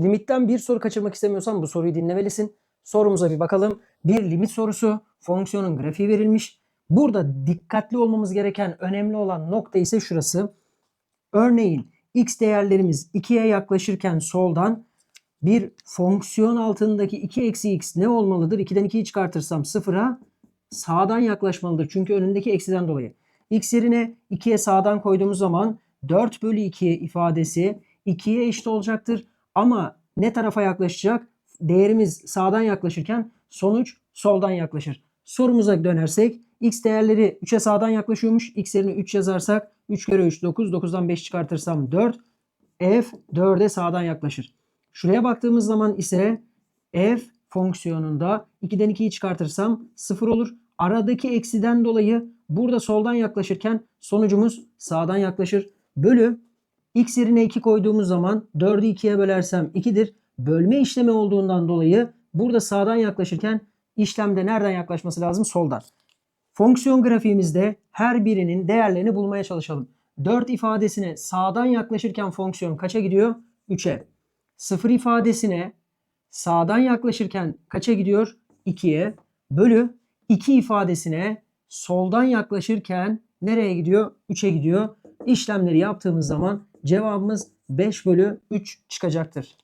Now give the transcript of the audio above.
Limitten bir soru kaçırmak istemiyorsan bu soruyu dinlemelisin. Sorumuza bir bakalım. Bir limit sorusu. Fonksiyonun grafiği verilmiş. Burada dikkatli olmamız gereken önemli olan nokta ise şurası. Örneğin x değerlerimiz 2'ye yaklaşırken soldan bir fonksiyon altındaki 2 eksi x ne olmalıdır? 2'den 2'yi çıkartırsam 0'a sağdan yaklaşmalıdır. Çünkü önündeki eksiden dolayı. x yerine 2'ye sağdan koyduğumuz zaman 4 bölü 2 ifadesi 2'ye eşit olacaktır. Ama ne tarafa yaklaşacak? Değerimiz sağdan yaklaşırken sonuç soldan yaklaşır. Sorumuza dönersek x değerleri 3'e sağdan yaklaşıyormuş. x yerine 3 yazarsak 3 kere 3 9. 9'dan 5 çıkartırsam 4. f 4'e sağdan yaklaşır. Şuraya baktığımız zaman ise f fonksiyonunda 2'den 2'yi çıkartırsam 0 olur. Aradaki eksiden dolayı burada soldan yaklaşırken sonucumuz sağdan yaklaşır. Bölü x yerine 2 koyduğumuz zaman 4'ü 2'ye bölersem 2'dir. Bölme işlemi olduğundan dolayı burada sağdan yaklaşırken işlemde nereden yaklaşması lazım? Soldan. Fonksiyon grafiğimizde her birinin değerlerini bulmaya çalışalım. 4 ifadesine sağdan yaklaşırken fonksiyon kaça gidiyor? 3'e. 0 ifadesine sağdan yaklaşırken kaça gidiyor? 2'ye. Bölü 2 ifadesine soldan yaklaşırken nereye gidiyor? 3'e gidiyor. İşlemleri yaptığımız zaman cevabımız 5 bölü 3 çıkacaktır.